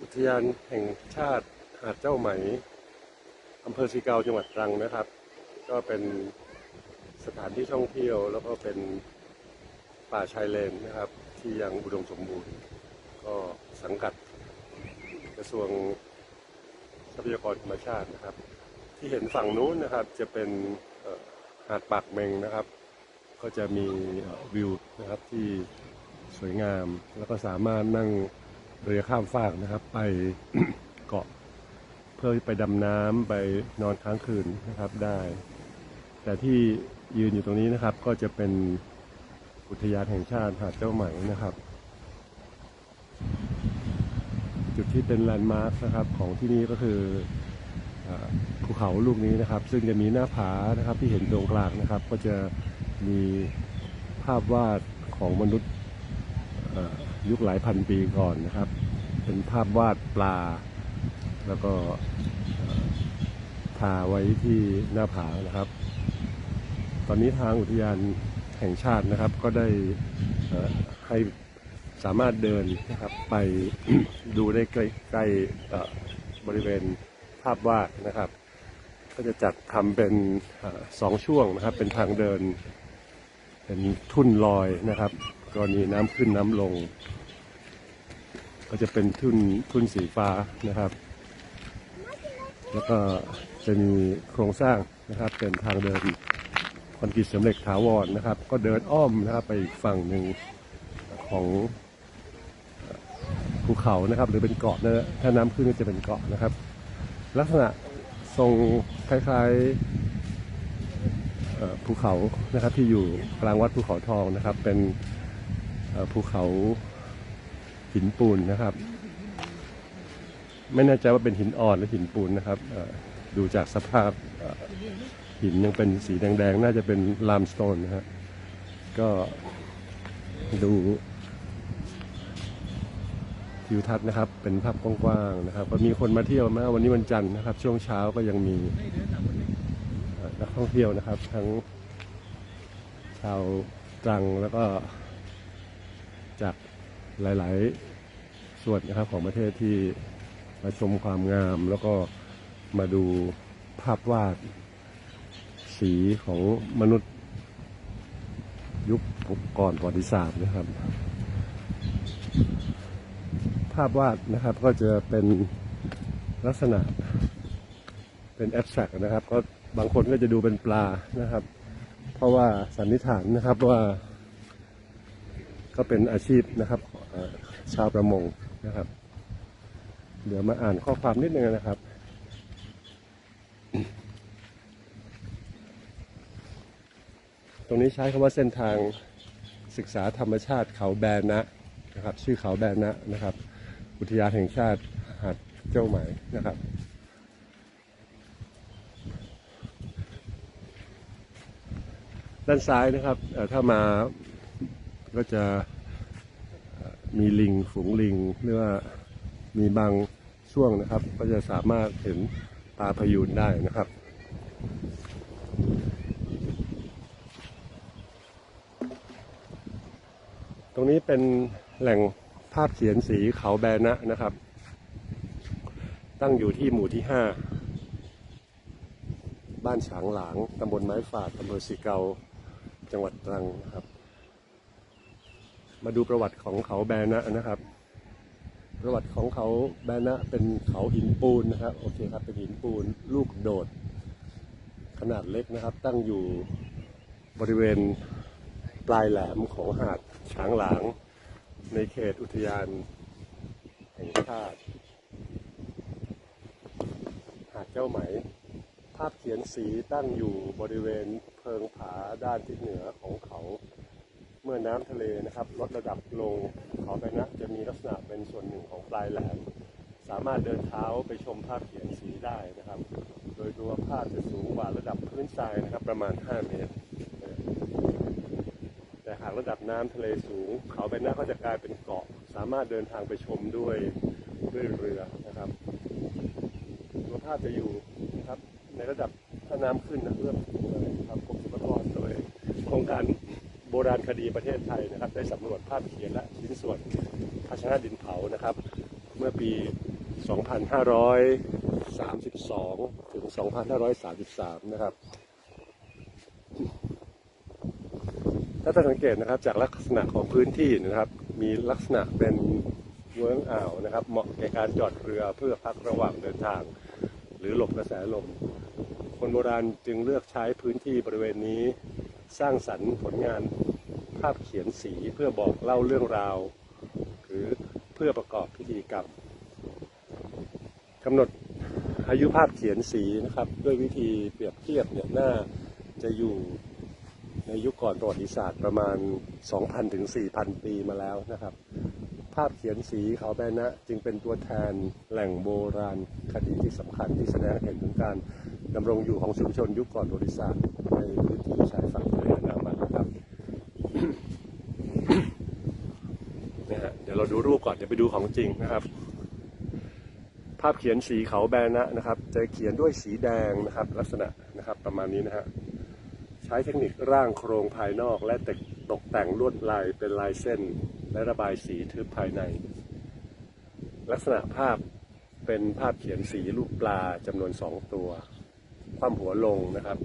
อุทยานแห่งชาติหาดเจ้าไหมอำเภอสีเกาจังหวัดตรังนะครับ ก็เป็นสถานที่ท่องเที่ยวแล้วก็เป็นป่าชายเลนนะครับ ที่ยังอุดมสมบูรณ์ ก็สังกัดกระทรวงทรัพยากรธรรมชาตินะครับ ที่เห็นฝั่งนู้นนะครับ จะเป็นหาดปากเมงนะครับ ก็จะมีวิวนะครับที่สวยงามแล้วก็สามารถนั่ง เรือข้ามฟากนะครับ ไปเกาะเพื่อไปดำน้ำไปนอนค้างคืนนะครับได้ แต่ที่ยืนอยู่ตรงนี้นะครับ ก็จะเป็นอุทยานแห่งชาติหาดเจ้าไหมนะครับ จุดที่เป็นแลนด์มาร์คนะครับของที่นี่ก็คือภูเขาลูกนี้นะครับ ซึ่งจะมีหน้าผานะครับที่เห็นตรงกลางนะครับ ก็จะมีภาพวาดของมนุษย์ ยุคหลายพันปีก่อนนะครับ เป็นภาพวาดปลา แล้วก็ทาไว้ที่หน้าผานะครับ ตอนนี้ทางอุทยานแห่งชาตินะครับ ก็ได้ให้สามารถเดินนะครับไปดูได้ใกล้ใกล้เอ่อบริเวณภาพวาดนะครับ ก็จะจัดทำเป็นอสองช่วงนะครับ เป็นทางเดิน เป็นทุ่นลอยนะครับ กรณีน้ำขึ้นน้ำลง ก็จะเป็นทุ่นทุ่นสีฟ้านะครับ แล้วก็จะมีโครงสร้างนะครับ เป็นทางเดินคอนกรีตสำเร็จถาวรนะครับ ก็เดินอ้อมนะครับไปอีกฝั่งหนึ่งของภูเขานะครับ หรือเป็นเกาะนะถ้าน้ำขึ้นก็จะเป็นเกาะนะครับ ลักษณะทรงคล้ายๆภูเขานะครับที่อยู่กลางวัดภูเขาทองนะครับ เป็นภูเขา หินปูนนะครับ ไม่แน่ใจว่าเป็นหินอ่อนหรือหินปูนนะครับดูจากสภาพหินยังเป็นสีแดงๆ น่าจะเป็นลามสโตนนะครับก็ดูทิวทัศน์นะครับ เป็นภาพกว้างๆนะครับ ก็มีคนมาเที่ยวมาวันนี้วันจันทร์นะครับ ช่วงเช้าก็ยังมีนักท่องเที่ยวนะครับ ทั้งชาวตรังแล้วก็จากหลาย ๆ ส่วนนะครับของประเทศที่มาชมความงาม แล้วก็มาดูภาพวาด สีของมนุษย์ ยุคก่อนประวัติศาสตร์นะครับ ภาพวาดนะครับก็จะเป็นลักษณะเป็นแอบสแตรกนะครับ ก็บางคนก็จะดูเป็นปลานะครับ เพราะว่าสันนิษฐานนะครับว่า ก็เป็นอาชีพนะครับชาวประมง นะครับ เดี๋ยวมาอ่านข้อความนิดนึงนะครับ ตรงนี้ใช้คำว่าเส้นทางศึกษาธรรมชาติเขาแบนนะนะครับ ชื่อเขาแบนนะนะครับ อุทยานแห่งชาติหาดเจ้าไหมนะครับด้านซ้ายนะครับถ้ามาก็จะ มีลิงฝูงลิงหรือว่ามีบางช่วงนะครับ ก็จะสามารถเห็นปลาพยูนได้นะครับตรงนี้เป็นแหล่งภาพเขียนสีเขาแบนะนะครับ ตั้งอยู่ที่หมู่ที่ห้าบ้านฉางหลาง ตำบลไม้ฝาดอำเภอสีเกา จังหวัดตรังนะครับ มาดูประวัติของเขาแบนะนะครับ ประวัติของเขาแบนะเป็นเขาหินปูนนะครับโอเคครับเป็นหินปูนลูกโดด ขนาดเล็กนะครับ ตั้งอยู่บริเวณปลายแหลมของหาดฉางหลาง ในเขตอุทยานแห่งชาติหาดเจ้าไหม ภาพเขียนสีตั้งอยู่บริเวณเพิงผาด้านทิศเหนือของเขา เมื่อน้ำทะเลนะครับลดระดับลงเขาไปนะจะมีลักษณะเป็นส่วนหนึ่งของปลายแหลมสามารถเดินเท้าไปชมภาพเขียนสีได้นะครับ โดยตัวภาพจะสูงกว่าระดับพื้นทรายนะครับ ประมาณ 5 เมตร แต่หากระดับน้ำทะเลสูง เขาไปนะก็จะกลายเป็นเกาะ สามารถเดินทางไปชมด้วยด้วยเรือนะครับ ตัวภาพจะอยู่นะครับในระดับถ้าน้ำขึ้นนะเอื้อม คดีประเทศไทยนะครับ ได้สำรวจภาพเขียนและชิ้นส่วนภาชนะดินเผานะครับ เมื่อปี 2532 ถึง 2533 นะครับถ้าท่านสังเกตนะครับจากลักษณะของพื้นที่นะครับ มีลักษณะเป็นเวิ้งอ่าวนะครับ เหมาะแก่การจอดเรือเพื่อพักระหว่างเดินทาง หรือหลบกระแสลม คนโบราณจึงเลือกใช้พื้นที่บริเวณนี้สร้างสรรค์ผลงาน ภาพเขียนสีเพื่อบอกเล่าเรื่องราว หรือเพื่อประกอบพิธีกรรมกำหนดอายุภาพเขียนสีนะครับ ด้วยวิธีเปรียบเทียบเนี่ยน่าจะอยู่ในยุคก่อนประวัติศาสตร์ประมาณ 2,000 ถึง 4,000 ปีมาแล้วนะครับ ภาพเขียนสีเขาแบนะ จึงเป็นตัวแทนแหล่งโบราณคดีที่สำคัญที่แสดงเห็นถึงการดำรงอยู่ของชุมชนยุคก่อนประวัติศาสตร์ในพื้นที่ชายฝั่งทะเลอันดามันนะครับ นะฮะเดี๋ยวเราดูรูปก่อน เดี๋ยวไปดูของจริงนะครับ ภาพเขียนสีเขาแบนะนะครับ จะเขียนด้วยสีแดงนะครับ ลักษณะนะครับประมาณนี้นะฮะใช้เทคนิคร่างโครงภายนอก และตตกแต่งลวดลายเป็นลายเส้น และระบายสีทึบภายใน ลักษณะภาพเป็นภาพเขียนสีรูปปลาจำนวนสองตัวความหัวลงนะครับ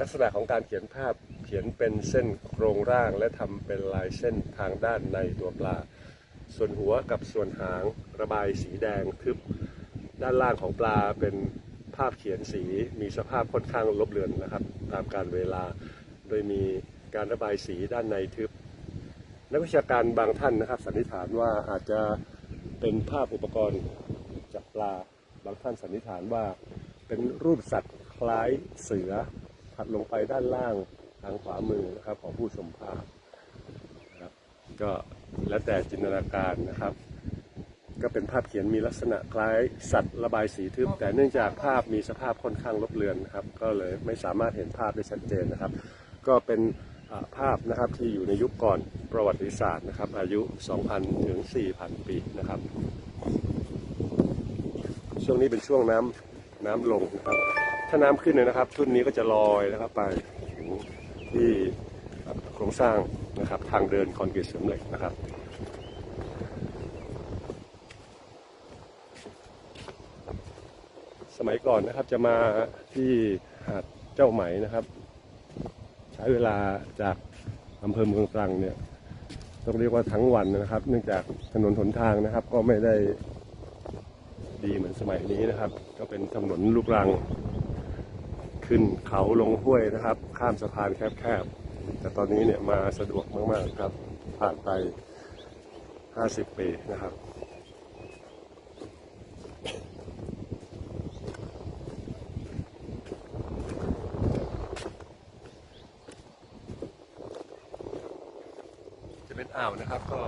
ลักษณะของการเขียนภาพ ขียนเป็นเส้นโครงร่างและทำเป็นลายเส้นทางด้านในตัวปลา ส่วนหัวกับส่วนหางระบายสีแดงทึบ ด้านล่างของปลาเป็นภาพเขียนสีมีสภาพค่อนข้างลบเลือนนะครับ ตามการเวลา โดยมีการระบายสีด้านในทึบ นักวิชาการบางท่านนะครับสันนิษฐานว่าอาจจะเป็นภาพอุปกรณ์จากปลา บางท่านสันนิษฐานว่าเป็นรูปสัตว์คล้ายเสือถัดลงไปด้านล่าง ทางขวามือนะครับของผู้ชมภาพนะครับก็แล้วแต่จินตนาการนะครับ ก็เป็นภาพเขียนมีลักษณะคล้ายสัตว์ระบายสีทึบ แต่เนื่องจากภาพมีสภาพค่อนข้างลบเลือนนะครับ ก็เลยไม่สามารถเห็นภาพได้ชัดเจนนะครับ ก็เป็นภาพนะครับที่อยู่ในยุคก่อนประวัติศาสตร์นะครับ อายุ 2,000 ถึง 4,000 ปีนะครับ ช่วงนี้เป็นช่วงน้ำน้ำลงนะครับ ถ้าน้ำขึ้นเนี่ยนะครับ ทุ่นนี้ก็จะลอยนะครับไป งสร้างนะครับทางเดินคอนกรีตเสริมเหล็กนะครับสมัยก่อนนะครับจะมาที่หาดเจ้าไหมนะครับ ใช้เวลาจากอำเภอเมืองตรังเนี่ยต้องเรียกว่าทั้งวันนะครับ เนื่องจากถนนหนทางนะครับ ก็ไม่ได้ดีเหมือนสมัยนี้นะครับ ก็เป็นถนนลูกรัง ขึ้นเขาลงห้วยนะครับ ข้ามสะพานแคบๆ แต่ตอนนี้เนี่ยมาสะดวกมากๆครับ ผ่านไป 50 ปีนะครับจะเป็นอ่าวนะครับก็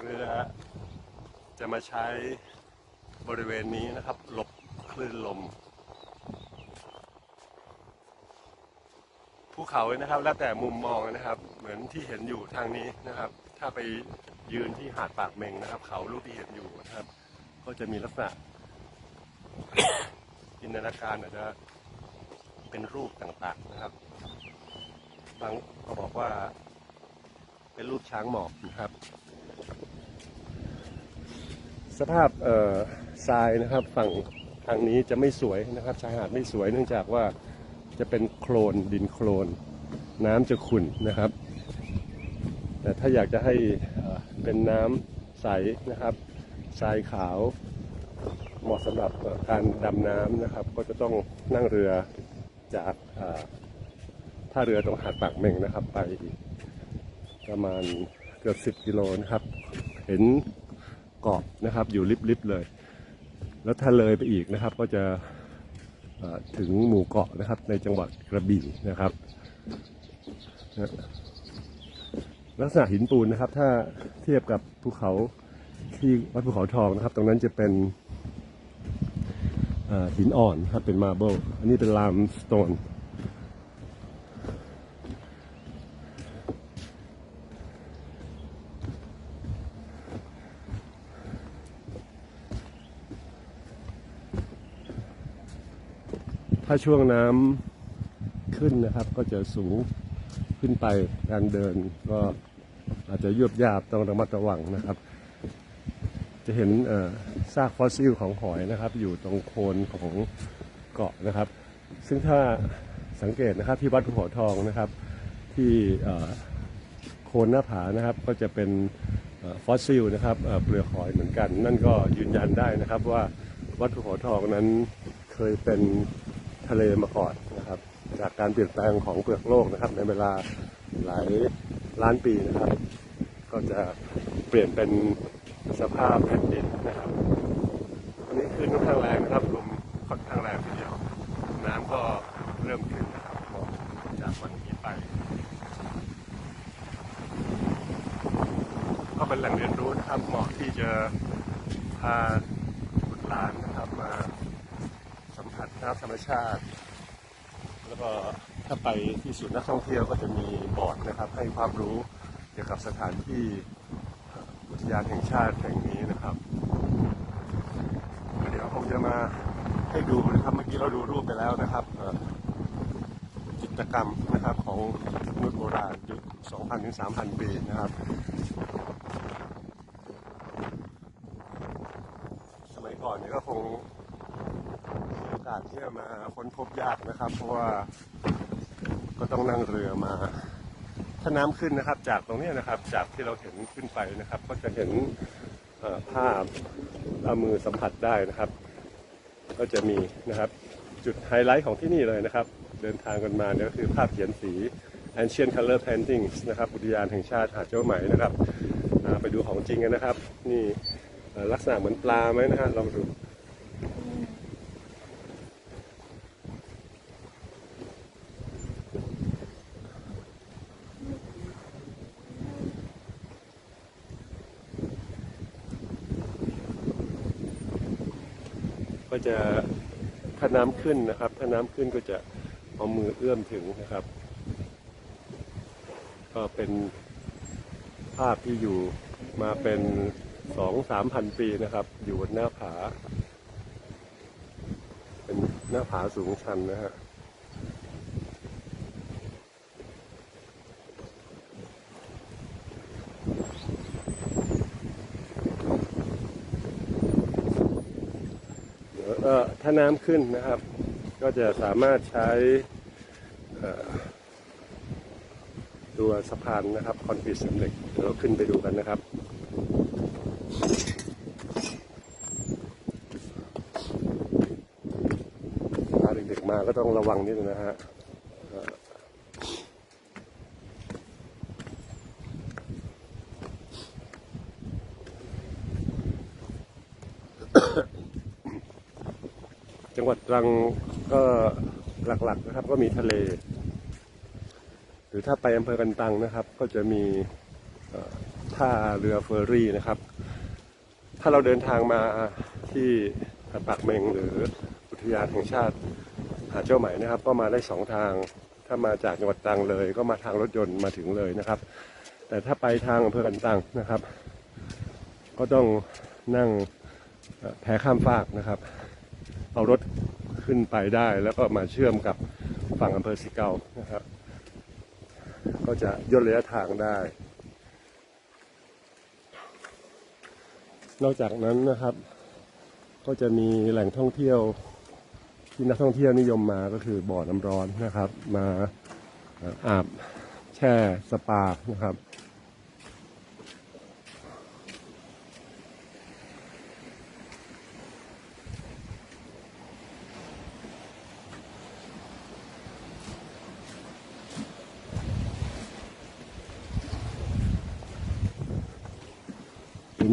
เรือจะมาใช้บริเวณนี้นะครับหลบคลื่นลม เขานะครับ แล้วแต่มุมมองนะครับ เหมือนที่เห็นอยู่ทางนี้นะครับ ถ้าไปยืนที่หาดปากเมงนะครับ เขาลูกที่เห็นอยู่นะครับ ก็จะมีลักษณะจินตนาการอาจจะเป็นรูปต่างๆนะครับ บางก็บอกว่า เป็นรูปช้างหมอบนะครับ สภาพเอ่อทรายนะครับ ฝั่งทางนี้จะไม่สวยนะครับชายหาดไม่สวยเนื่องจากว่า จะเป็นโคลนดินโคลน น้ำจะขุ่นนะครับ แต่ถ้าอยากจะให้เป็นน้ำใสนะครับทรายขาว เหมาะสำหรับการดำน้ำนะครับ ก็จะต้องนั่งเรือจากท่าเรือตรงหาดปากเมงนะครับ ไปประมาณเกือบสิบ10กิโลนะครับ เห็นเกาะนะครับอยู่ลิบๆเลย แล้วถ้าเลยไปอีกนะครับก็จะ ถึงหมู่เกาะนะครับในจังหวัดกระบี่นะครับ ลักษณะหินปูนนะครับ ถ้าเทียบกับภูเขาที่วัดภูเขาทองนะครับ ตรงนั้นจะเป็นหินอ่อนครับเป็นมาร์เบิลอันนี้เป็นลามสโตนาช่วงน้ำขึ้นนะครับ ก็จะสูงขึ้นไปการเดินก็อาจจะยวบยาบต้องระมัดระวังนะครับ จะเห็นซากฟอสซิลของหอยนะครับ อยู่ตรงโคนของเกาะนะครับ ซึ่งถ้าสังเกตนะครับที่วัดภูเขาทองนะครับ ที่โคนหน้าผานะครับก็จะเป็นอฟอสซิลนะครับเอ่อเปลือกหอยเหมือนกัน นั่นก็ยืนยันได้นะครับว่าวัดภูเขาทองนั้นเคยเป็น ทะเลมาก่อนนะครับ จากการเปลี่ยนแปลงของเปลือกโลกนะครับ ในเวลาหลายล้านปีนะครับ ก็จะเปลี่ยนเป็นสภาพแผ่นดินนะครับวันนี้คืนค่อนข้างแรงนะครับลมค่อนข้างแรงทีเดียว น้ำก็เริ่มขึ้นนะครับจากวันนี้ไป ก็เป็นแหล่งเรียนรู้นะครับเหมาะที่จะพาบุตรหลานนะครับมาสัมผัส น้ำธรรมชาติ แล้วก็ถ้าไปที่ศูนย์นักท่องเที่ยวก็จะมีบอร์ดนะครับ ให้ความรู้เกี่ยวกับสถานที่อุทยานแห่งชาติแห่งนี้นะครับเดี๋ยวผมจะมาให้ดูนะครับเมื่อกี้เราดูรูปไปแล้วนะครับเอ่อจิตกรรมนะครับของมนุษย์โบราณยุค 2,000 ถึง 3,000 ปีนะครับ สมัยก่อนเนี่ยก็คงาสที่จะมาค้นพบยากนะครับ เพราะว่าก็ต้องนั่งเรือมา ถ้าน้ำขึ้นนะครับ จากตรงนี้นะครับ จากที่เราเห็นขึ้นไปนะครับ ก็จะเห็นภาพเอามือสัมผัสได้นะครับ ก็จะมีนะครับจุดไฮไลท์ของที่นี่เลยนะครับ เดินทางกันมาเนี่ยก็คือภาพเขียนสี Ancient Color Paintings นะครับอุทยานแห่งชาติหาดเจ้าไหมนะครับอ่าไปดูของจริงกันนะครับ นี่ลักษณะเหมือนปลาไหมนะฮะลองดู ก็ จะถ้าน้ำขึ้นนะครับ ถ้าน้ำขึ้นก็จะเอามือเอื้อมถึงนะครับ ก็เป็นภาพที่อยู่มาเป็นสองสามพันปีนะครับ อยู่บนหน้าผา เป็นหน้าผาสูงชันนะฮะ เดี๋ยวเอ่อ ถ้าน้ำขึ้นนะครับ ก็จะสามารถใช้ตัวสะพานนะครับคอนกรีตสำเร็จเดี๋ยวเราขึ้นไปดูกันนะครับพาเด็กๆมาก็ต้องระวังนิดนึงนะฮะเอ่อจั งหวัดตรังก็หลักๆนะครับ ก็มีทะเล หรือถ้าไปอำเภอกันตังนะครับ ก็จะมีท่าเรือเฟอร์รี่นะครับ ถ้าเราเดินทางมาที่ปากเมงหรืออุทยานแห่งชาติหาดเจ้าไหม่นะครับ ก็มาได้สองทาง ถ้ามาจากจังหวัดตรังเลย ก็มาทางรถยนต์มาถึงเลยนะครับ แต่ถ้าไปทางอำเภอกันตังนะครับ ก็ต้องนั่งแพข้ามฟากนะครับ เอารถขึ้นไปได้แล้วก็มาเชื่อมกับฝั่งอำเภอสิเกานะครับ ก็จะย่นระยะทางได้ นอกจากนั้นนะครับ ก็จะมีแหล่งท่องเที่ยวที่นักท่องเที่ยวนิยมมาก็คือบ่อน้ำร้อนนะครับ มาอาบแช่สปานะครับ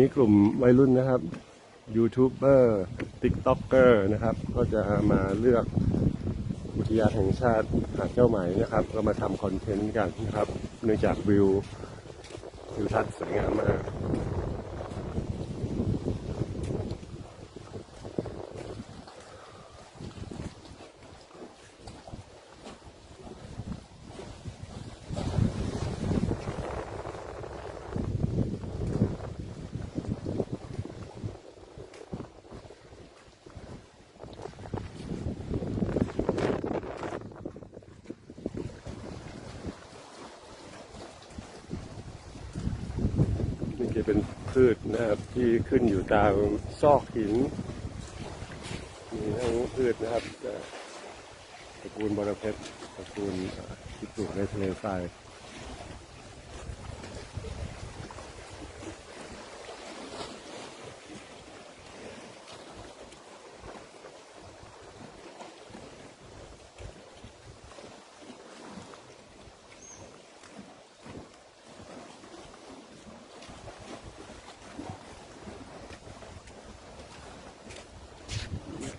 นี้กลุ่มวัยรุ่นนะครับยูทูบเบอร์ติ๊กต็อกเกอร์นะครับ ก็จะมาเลือกอุทยานแห่งชาติหาดเจ้าไหมนะครับ ก็มาทำคอนเทนต์กันนะครับ เนื่องจากวิววิวทัศน์สวยงามมาก จะเป็นพืชนะครับที่ขึ้นอยู่ตามซอกหิน มีทั้งพืชนะครับตระกูลบอระเพ็ดตระกูลที่ปลูกในทะเลทราย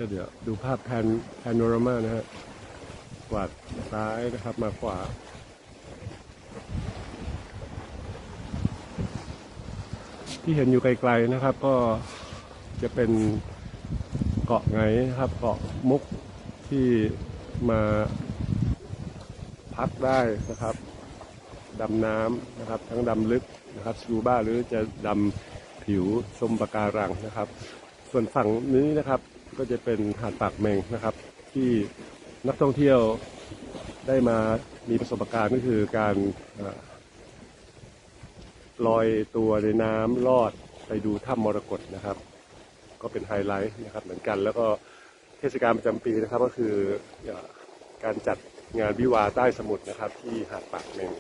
ก็เดี๋ยวดูภาพแพนแพนโนรามานะฮะกวาดซ้ายนะครับมาขวา ที่เห็นอยู่ไกลๆนะครับ ก็จะเป็นเกาะไงนะครับ เกาะมุกที่มาพักได้นะครับดำน้ำนะครับ ทั้งดำลึกนะครับสกูบ้าหรือจะดำผิวชมปะการังนะครับ ส่วนฝั่งนี้นะครับ ก็จะเป็นหาดปากเมงนะครับ ที่นักท่องเที่ยวได้มามีประสบการณ์ก็คือการอลอยตัวในน้ำลอดไปดูถ้ำมรกตนะครับ ก็เป็นไฮไลท์นะครับเหมือนกัน แล้วก็เทศกาลประจำปีนะครับก็คืออการจัดงานวิวาใต้สมุทรนะครับ ที่หาดปากเมง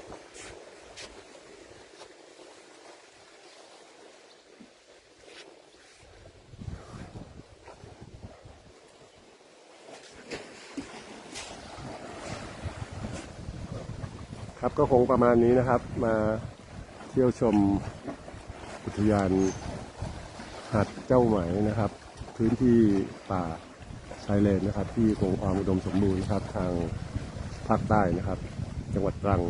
ครับก็คงประมาณนี้นะครับ มาเที่ยวชมอุทยานหาดเจ้าไหมนะครับ พื้นที่ป่าชายเลนนะครับ ที่คงความอุดมสมบูรณ์นะครับทางภาคใต้นะครับ จังหวัดตรัง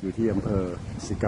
อยู่ที่อำเภอสิกา